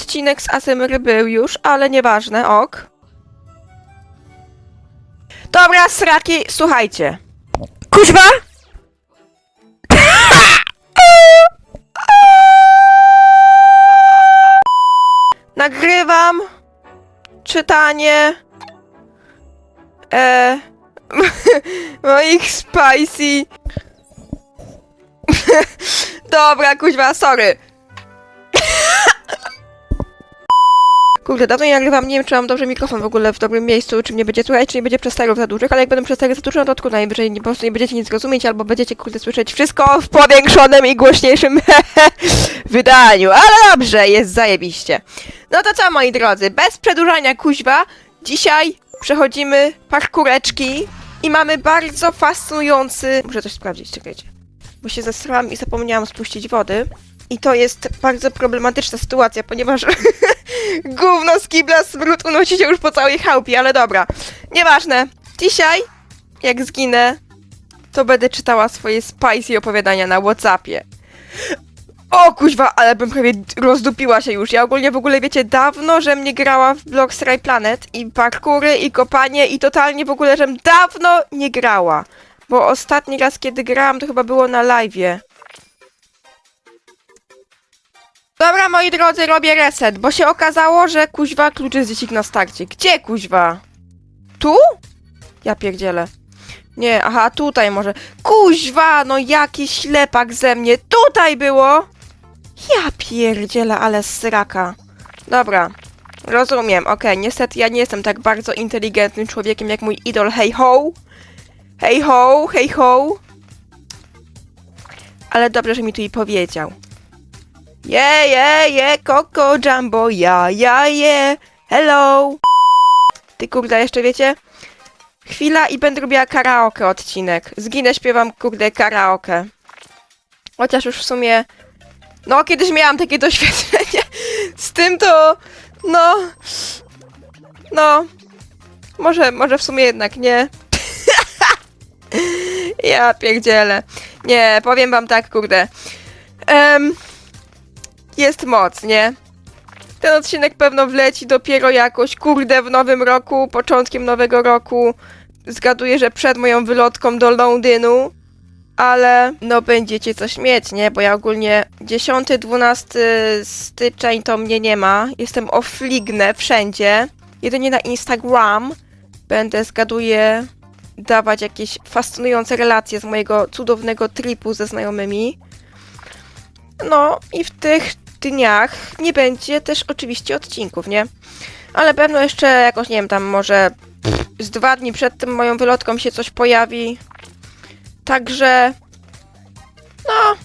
odcinek z Asymry był już, ale nieważne, ok. Dobra, sraki, słuchajcie. Kuźwa! Nagrywam czytanie e, moich spicy. Dobra, kuźwa, sorry. Kurde, dawno nie nagrywam, nie wiem czy mam dobrze mikrofon w ogóle w dobrym miejscu, czy mnie będzie słychać, czy nie będzie przesterów za dużych, ale jak będą przestery za duże, no to trudno, najwyżej po prostu nie będziecie nic rozumieć, albo będziecie, kurde, słyszeć wszystko w powiększonym i głośniejszym wydaniu, ale dobrze, jest zajebiście. No to co, moi drodzy, bez przedłużania kuźwa, dzisiaj przechodzimy parkureczki i mamy bardzo fascynujący... Muszę coś sprawdzić, czekajcie. Bo się zesrałam i zapomniałam spuścić wody. I to jest bardzo problematyczna sytuacja, ponieważ gówno z kibla smród unosi się już po całej chałupie, ale dobra. Nieważne. Dzisiaj, jak zginę, to będę czytała swoje spicy opowiadania na Whatsappie. O kuźwa, ale bym prawie rozdupiła się już. Ja ogólnie w ogóle wiecie dawno, że mnie grała w Blocks Ray Planet i parkury i kopanie i totalnie w ogóle, żem dawno nie grała. Bo ostatni raz kiedy grałam to chyba było na live'ie. Dobra moi drodzy, robię reset, bo się okazało, że kuźwa klucz jest dziecik na starcie. Gdzie kuźwa? Tu? Ja pierdzielę. Nie, aha, tutaj może. Kuźwa, no jaki ślepak ze mnie. Tutaj było! Ja pierdzielę, ale sraka. Dobra, rozumiem, okej, niestety ja nie jestem tak bardzo inteligentnym człowiekiem jak mój idol Hey Ho. Hey Ho, Hey Ho. Ale dobrze, że mi tu i powiedział. Je, je, je, Coco Jumbo, ja, ja, je, hello. Ty kurde, jeszcze wiecie? Chwila i będę robiła karaoke odcinek. Zginę, śpiewam kurde karaoke. Chociaż już w sumie... No, kiedyś miałam takie doświadczenie z tym, to... No... No... Może, może w sumie jednak nie. ja pierdzielę. Nie, powiem wam tak, kurde. Em, jest moc, nie? Ten odcinek pewno wleci dopiero jakoś, kurde, w nowym roku, początkiem nowego roku. Zgaduję, że przed moją wylotką do Londynu. Ale no będziecie coś mieć, nie? Bo ja ogólnie 10-12 styczeń to mnie nie ma. Jestem oflignę wszędzie. Jedynie na Instagram będę, zgaduję, dawać jakieś fascynujące relacje z mojego cudownego tripu ze znajomymi. No i w tych dniach nie będzie też oczywiście odcinków, nie? Ale pewno jeszcze jakoś, nie wiem, tam może z dwa dni przed tym moją wylotką się coś pojawi. Także no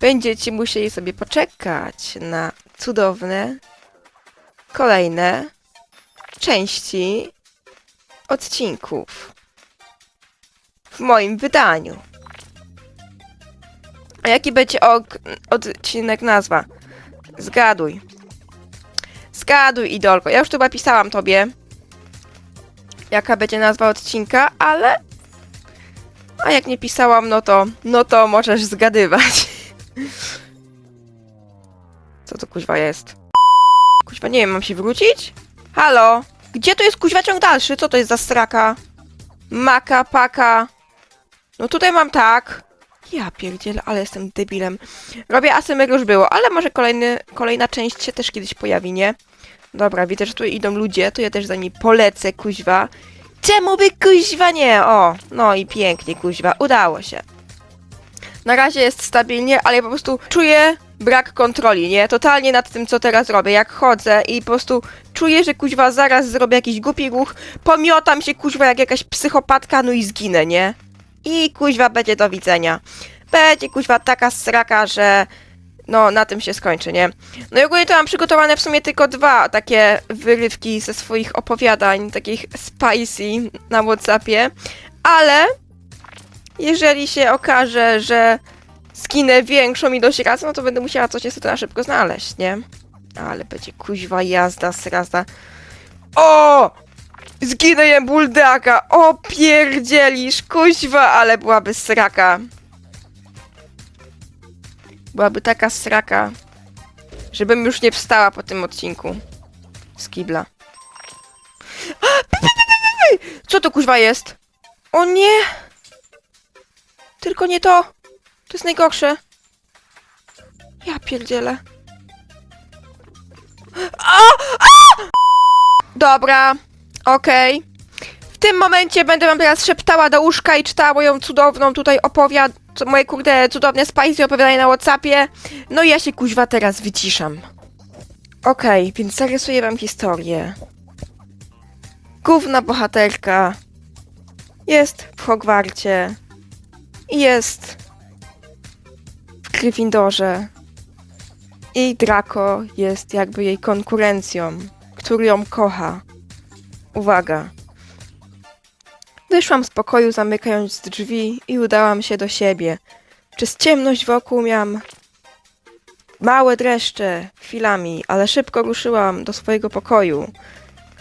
będziecie musieli sobie poczekać na cudowne kolejne części odcinków w moim wydaniu. A jaki będzie ok- odcinek nazwa? Zgaduj. Zgaduj, idolko. Ja już chyba pisałam tobie, jaka będzie nazwa odcinka, ale... A jak nie pisałam, no to... No to możesz zgadywać. Co to kuźwa jest? Kuźwa, nie wiem, mam się wrócić? Halo? Gdzie to jest kuźwa ciąg dalszy? Co to jest za straka? Maka, paka... No tutaj mam tak. Ja pierdzielę, ale jestem debilem. Robię asymer już było, ale może kolejny, kolejna część się też kiedyś pojawi, nie? Dobra, widzę, że tu idą ludzie, to ja też za nimi polecę, kuźwa. Czemu by kuźwa nie? O, no i pięknie, kuźwa, udało się. Na razie jest stabilnie, ale ja po prostu czuję brak kontroli, nie? Totalnie nad tym, co teraz robię. Jak chodzę i po prostu czuję, że kuźwa zaraz zrobię jakiś głupi ruch, pomiotam się kuźwa jak jakaś psychopatka, no i zginę, nie? I kuźwa będzie do widzenia. Będzie kuźwa taka sraka, że no na tym się skończy, nie? No i ogólnie to mam przygotowane w sumie tylko dwa takie wyrywki ze swoich opowiadań, takich spicy na Whatsappie, ale jeżeli się okaże, że skinę większą ilość razy, no to będę musiała coś niestety na szybko znaleźć, nie? Ale będzie kuźwa jazda, srasta. O! Zginę jem buldaka! O pierdzielisz, kuźwa, ale byłaby sraka. Byłaby taka sraka. Żebym już nie wstała po tym odcinku. Z kibla. Co to kuźwa jest? O nie! Tylko nie to! To jest najgorsze. Ja pierdzielę. A! A! Dobra, okej. W tym momencie będę wam teraz szeptała do łóżka i czytała moją cudowną tutaj opowiad... moje kurde cudowne spicy opowiadanie na Whatsappie. No i ja się kuźwa teraz wyciszam. Okej, więc zarysuję wam historię. Główna bohaterka jest w Hogwarcie i jest w Gryffindorze. I Draco jest jakby jej konkurencją, który ją kocha. Uwaga. Wyszłam z pokoju, zamykając drzwi i udałam się do siebie. Przez ciemność wokół miałam małe dreszcze chwilami, ale szybko ruszyłam do swojego pokoju.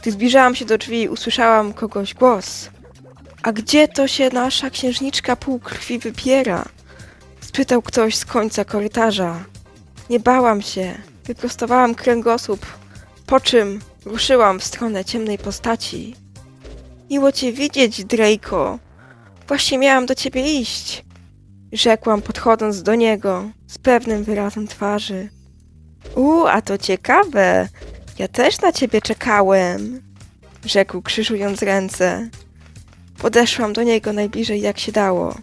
Gdy zbliżałam się do drzwi, usłyszałam kogoś głos. A gdzie to się nasza księżniczka półkrwi wybiera? Spytał ktoś z końca korytarza. Nie bałam się. Wyprostowałam kręgosłup, po czym ruszyłam w stronę ciemnej postaci. Miło cię widzieć, Draco. Właśnie miałam do ciebie iść. Rzekłam, podchodząc do niego z pewnym wyrazem twarzy. U, a to ciekawe. Ja też na ciebie czekałem. Rzekł, krzyżując ręce. Podeszłam do niego najbliżej jak się dało.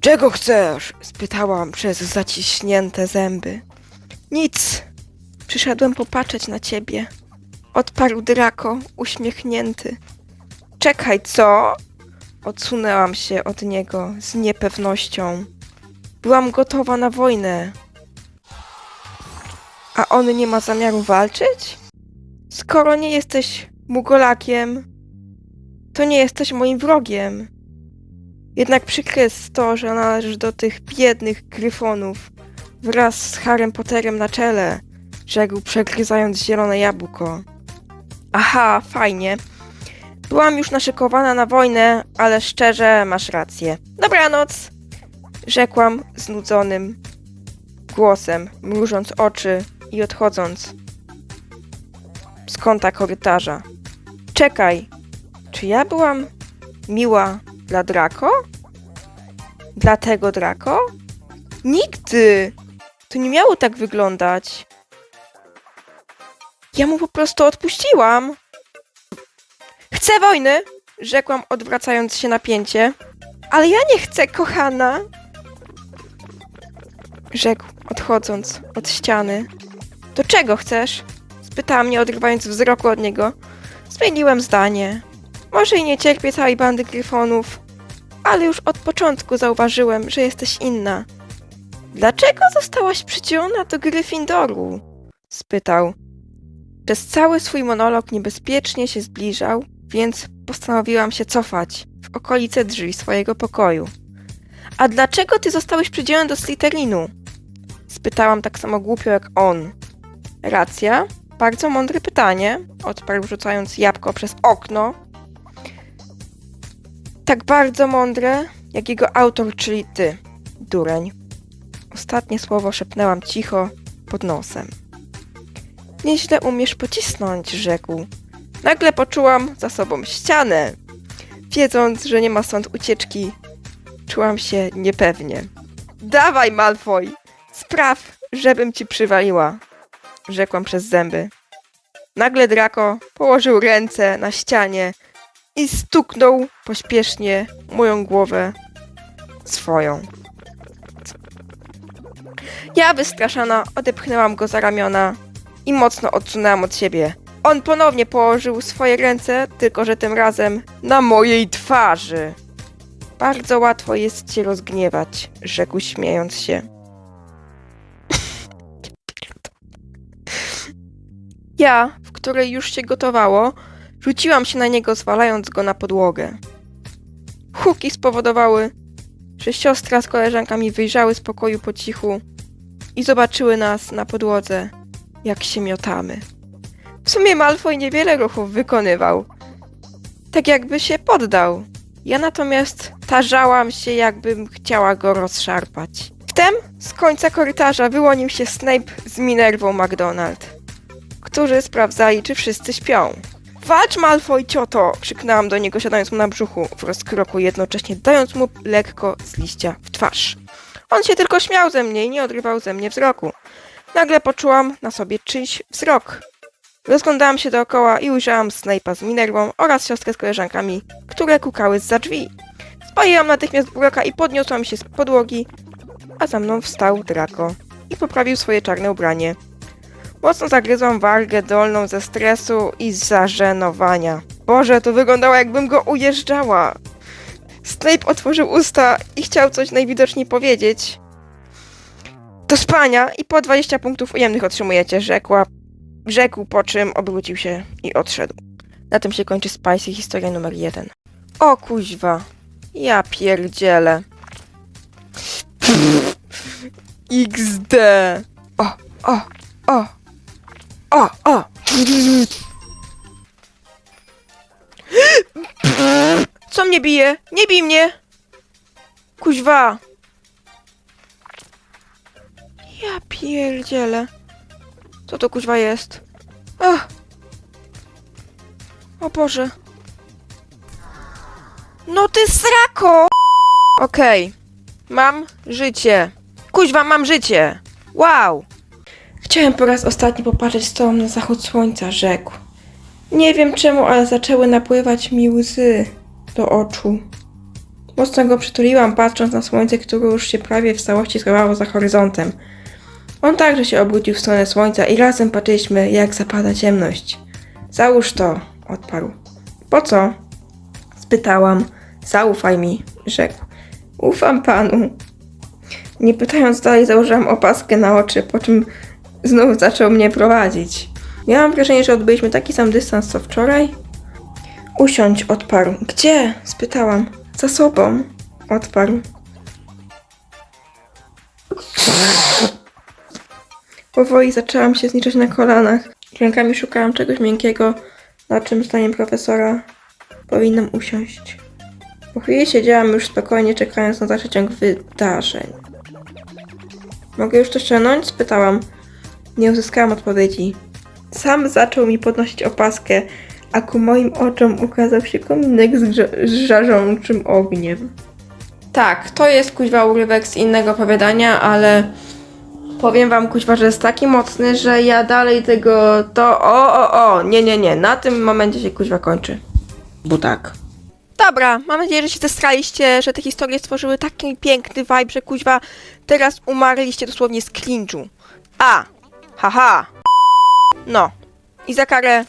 Czego chcesz? spytałam przez zaciśnięte zęby. Nic. Przyszedłem popatrzeć na ciebie. Odparł Draco, uśmiechnięty. Czekaj, co? Odsunęłam się od niego z niepewnością. Byłam gotowa na wojnę. A on nie ma zamiaru walczyć? Skoro nie jesteś Mugolakiem, to nie jesteś moim wrogiem. Jednak przykre jest to, że należysz do tych biednych gryfonów wraz z Harrym Potterem na czele, rzekł przegryzając zielone jabłko. Aha, fajnie. Byłam już naszykowana na wojnę, ale szczerze masz rację. Dobranoc! Rzekłam znudzonym głosem, mrużąc oczy i odchodząc z kąta korytarza. Czekaj, czy ja byłam miła dla Draco? Dla tego Draco? Nigdy! To nie miało tak wyglądać. Ja mu po prostu odpuściłam. Chcę wojny! Rzekłam, odwracając się napięcie. Ale ja nie chcę, kochana! Rzekł, odchodząc od ściany. To czego chcesz? Spytała mnie, odrywając wzroku od niego. Zmieniłem zdanie. Może i nie cierpię całej bandy gryfonów, ale już od początku zauważyłem, że jesteś inna. Dlaczego zostałaś przydzielona do Gryffindoru? spytał. Przez cały swój monolog niebezpiecznie się zbliżał, więc postanowiłam się cofać w okolice drzwi swojego pokoju. A dlaczego ty zostałeś przydzielony do Slytherinu? Spytałam tak samo głupio jak on. Racja, bardzo mądre pytanie, odparł rzucając jabłko przez okno. Tak bardzo mądre, jak jego autor, czyli ty, dureń. Ostatnie słowo szepnęłam cicho pod nosem. Nieźle umiesz pocisnąć, rzekł. Nagle poczułam za sobą ścianę. Wiedząc, że nie ma stąd ucieczki, czułam się niepewnie. Dawaj, Malfoy! Spraw, żebym ci przywaliła, rzekłam przez zęby. Nagle Draco położył ręce na ścianie i stuknął pośpiesznie moją głowę swoją. Ja wystraszona odepchnęłam go za ramiona i mocno odsunęłam od siebie. On ponownie położył swoje ręce, tylko że tym razem na mojej twarzy. Bardzo łatwo jest cię rozgniewać, rzekł śmiejąc się. Ja, w której już się gotowało, rzuciłam się na niego, zwalając go na podłogę. Huki spowodowały, że siostra z koleżankami wyjrzały z pokoju po cichu i zobaczyły nas na podłodze, jak się miotamy. W sumie Malfoy niewiele ruchów wykonywał. Tak jakby się poddał. Ja natomiast tarzałam się, jakbym chciała go rozszarpać. Wtem z końca korytarza wyłonił się Snape z Minervą McDonald, którzy sprawdzali, czy wszyscy śpią. Walcz, Malfoy, cioto! krzyknęłam do niego, siadając mu na brzuchu w rozkroku, jednocześnie dając mu lekko z liścia w twarz. On się tylko śmiał ze mnie i nie odrywał ze mnie wzroku. Nagle poczułam na sobie czyjś wzrok. Rozglądałam się dookoła i ujrzałam Snape'a z Minervą oraz siostrę z koleżankami, które kukały za drzwi. Spaliłam natychmiast uroka i podniosłam się z podłogi, a za mną wstał Draco i poprawił swoje czarne ubranie. Mocno zagryzłam wargę dolną ze stresu i zażenowania. Boże, to wyglądało jakbym go ujeżdżała. Snape otworzył usta i chciał coś najwidoczniej powiedzieć. Do spania i po 20 punktów ujemnych otrzymujecie, rzekła. Rzekł, po czym obrócił się i odszedł. Na tym się kończy Spicy historia numer jeden. O kuźwa. Ja pierdzielę. XD. O, o, o. O, o. Co mnie bije? Nie bij mnie! Kuźwa! Ja pierdzielę. Co to kuźwa jest? Ach. O Boże. No ty srako! Okej. Mam życie. Kuźwa, mam życie. Wow. Chciałem po raz ostatni popatrzeć z tobą na zachód słońca, rzekł. Nie wiem czemu, ale zaczęły napływać mi łzy do oczu. Mocno go przytuliłam, patrząc na słońce, które już się prawie w całości schowało za horyzontem. On także się obrócił w stronę słońca i razem patrzyliśmy, jak zapada ciemność. Załóż to, odparł. Po co? Spytałam. Zaufaj mi, rzekł. Ufam panu. Nie pytając dalej, założyłam opaskę na oczy, po czym znów zaczął mnie prowadzić. Miałam wrażenie, że odbyliśmy taki sam dystans co wczoraj. Usiądź, odparł. Gdzie? spytałam. Za sobą, odparł. Powoli zaczęłam się zniszczyć na kolanach. Rękami szukałam czegoś miękkiego, na czym zdaniem profesora powinnam usiąść. Po chwili siedziałam już spokojnie, czekając na dalszy ciąg wydarzeń. Mogę już to ściągnąć? spytałam. Nie uzyskałam odpowiedzi. Sam zaczął mi podnosić opaskę, a ku moim oczom ukazał się kominek z, z żarzącym ogniem. Tak, to jest kuźwa urywek z innego opowiadania, ale powiem wam kuźwa, że jest taki mocny, że ja dalej tego to o o o nie nie nie, na tym momencie się kuźwa kończy. Bo tak. Dobra, mam nadzieję, że się zestraliście, że te historie stworzyły taki piękny vibe, że kuźwa teraz umarliście dosłownie z cringe'u. A! Haha! No. I za karę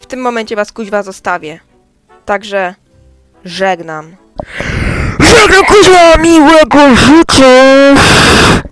w tym momencie was kuźwa zostawię. Także żegnam. Żegnam kuźwa miłego życia!